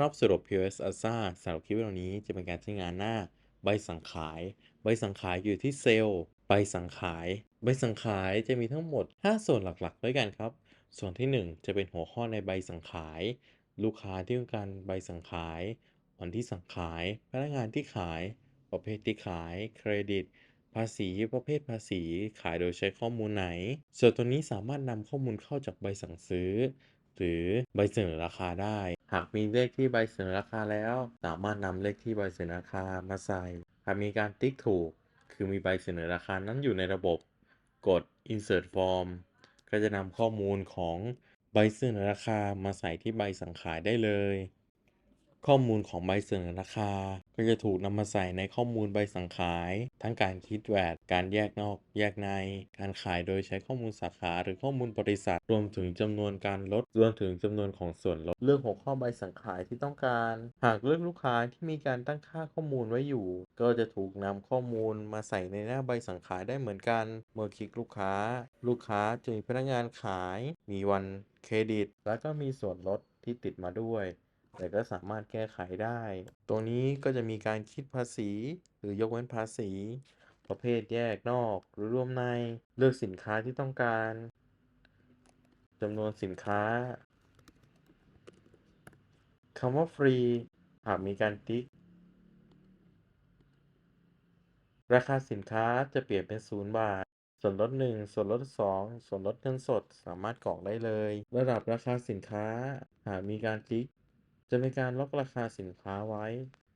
รับสรุป POS ASA สำหรับคลิปวิดีโอนี้จะเป็นการใช้งานหน้าใบสั่งขาย ใบสั่งขายอยู่ที่เซลล์ใบสั่งขาย ใบสั่งขายจะมีทั้งหมด 5 ส่วนหลักๆ ด้วยกันครับ ส่วนที่ 1 จะเป็นหัวข้อในใบสั่งขาย ลูกค้าที่ต้องการใบสั่งขาย วันที่สั่งขาย พนักงานที่ขาย ประเภทที่ขาย เครดิต ภาษีประเภทภาษี ขายโดยใช้ข้อมูลไหน ส่วนตัวนี้สามารถนำข้อมูลเข้าจากใบสั่งซื้อ หรือใบเสนอราคาได้ หากมีเลขที่ใบเสนอราคาแล้ว สามารถนำเลขที่ใบเสนอราคามาใส่ หากมีการติ๊กถูก คือมีใบเสนอราคานั้นอยู่ในระบบ กด insert form ก็จะนำข้อมูลของใบเสนอราคามาใส่ที่ใบสั่งขายได้เลย ข้อมูลของใบเสนอราคา ก็จะถูกนำมาใส่ในข้อมูลใบสั่งขาย ทั้งการคิดแวดการแยกนอก แยกใน การขายโดยใช้ข้อมูลสาขา หรือข้อมูลบริษัท รวมถึงจำนวนการลด รวมถึงจำนวนของส่วนลดเลือกหัวข้อใบสั่งขายที่ต้องการ หากเลือกลูกค้าที่มีการตั้งค่าข้อมูลไว้อยู่ ก็จะถูกนำข้อมูลมาใส่ในหน้าใบสั่งขายได้เหมือนกัน เมื่อคลิกลูกค้า ลูกค้าจะมีพนักงานขาย มีวันเครดิต แล้วก็มีส่วนลดที่ติดมาด้วย แต่ก็สามารถแก้ไขได้ ตรงนี้ก็จะมีการคิดภาษี หรือยกเว้นภาษี ประเภทแยกนอกหรือรวมใน เลือกสินค้าที่ต้องการจำนวนสินค้าคำว่าฟรีหากมีการติ๊ก ราคาสินค้าจะเปลี่ยนเป็น 0 บาท ส่วนลด 1 ส่วนลด 2 ส่วนลดเงินสดสามารถกรอกได้เลย ระดับราคาสินค้าหากมีการคลิก จะเป็นการล็อกราคาสินค้าไว้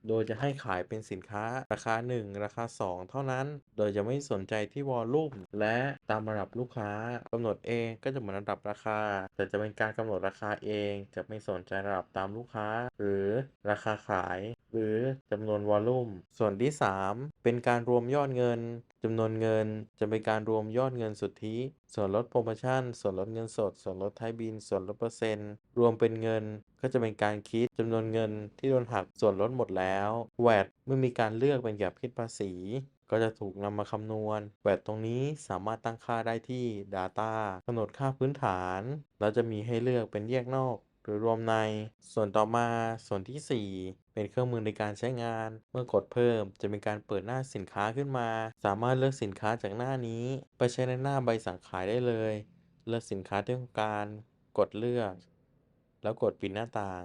โดยจะให้ขายเป็นสินค้าราคา 1 ราคา 2 เท่านั้น โดยจะไม่สนใจที่วอลลุ่มและตามระดับลูกค้ากำหนดเองก็จะเหมือนระดับราคา แต่จะเป็นการกำหนดราคาเอง จะไม่สนใจระดับตามลูกค้า หรือราคาขาย หรือจำนวนวอลลุ่ม ส่วนที่ 3 เป็นการรวมยอดเงินจำนวนเงินจะเป็นการรวมยอดเงินสุทธิ ส่วนลดโปรโมชั่น ส่วนลดเงินสด ส่วนลดท้ายบิน ส่วนลดเปอร์เซ็นต์ รวมเป็นเงินก็จะเป็นการคิดจำนวนเงินที่โดนหักส่วนลดหมดแล้ว VAT เมื่อมีการเลือกเป็นแบบคิดภาษี ก็จะถูกนำมาคำนวณ VAT ตรงนี้สามารถตั้งค่าได้ที่ Data กำหนดค่าพื้นฐาน แล้วจะมีให้เลือกเป็นแยกนอก หรือรวมใน ส่วนต่อมาส่วนที่ 4 เป็นเครื่องมือในการใช้งาน เมื่อกดเพิ่มจะมีการเปิดหน้าสินค้าขึ้นมา สามารถเลือกสินค้าจากหน้านี้ ไปใช้ในหน้าใบสั่งขายได้เลย เลือกสินค้าที่ต้องการ กดเลือก แล้วกดปิดหน้าต่าง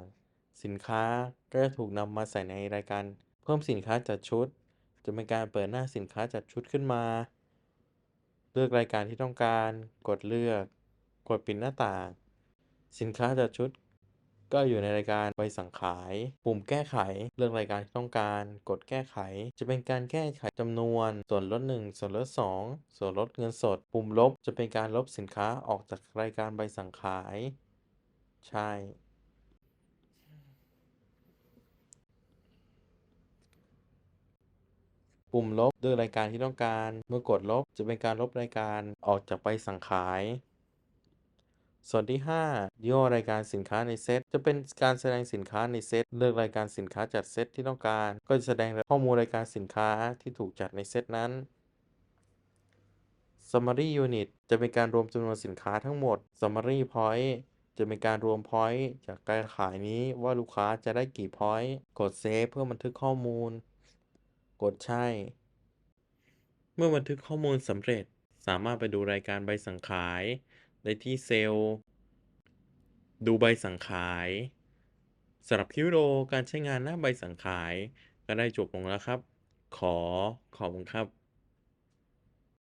สินค้าก็จะถูกนำมาใส่ในรายการ เพิ่มสินค้าจัดชุด จะเป็นการเปิดหน้าสินค้าจัดชุดขึ้นมา เลือกรายการที่ต้องการ กดเลือก กดปิดหน้าต่าง สินค้าจัดชุด ก็อยู่ในรายการใบสั่งขาย ปุ่มแก้ไข เลือกรายการที่ต้องการ กดแก้ไข จะเป็นการแก้ไขจำนวน ส่วนลด 1 ส่วนลด 2 ส่วนลดเงินสด ปุ่มลบจะเป็นการลบสินค้าออกจากรายการใบสั่งขาย ใช่ ปุ่มลบเลือกรายการที่ต้องการ เมื่อกดลบจะเป็นการลบรายการออกจากใบสั่งขาย ส่วนที่ 5ย่อรายการสินค้าในเซตจะเป็นการแสดงสินค้าในเซตเลือกรายการสินค้าจัดเซตที่ต้องการ ก็จะแสดงข้อมูลรายการสินค้าที่ถูกจัดในเซตนั้น Summary Unit จะเป็นการรวมจำนวนสินค้าทั้งหมด Summary Point จะเป็นการรวม Point จากการขายนี้ว่าลูกค้าจะได้กี่ Point กด Save เพื่อบันทึกข้อมูล กดใช่ เมื่อบันทึกข้อมูลสำเร็จสามารถไปดูรายการใบสั่งขาย ได้ที่เซลล์ ดูใบสั่งขายสำหรับคลิปวิดีโอการใช้งานหน้าใบสั่งขาย ก็ได้จบลงแล้วครับ ขอขอบคุณครับ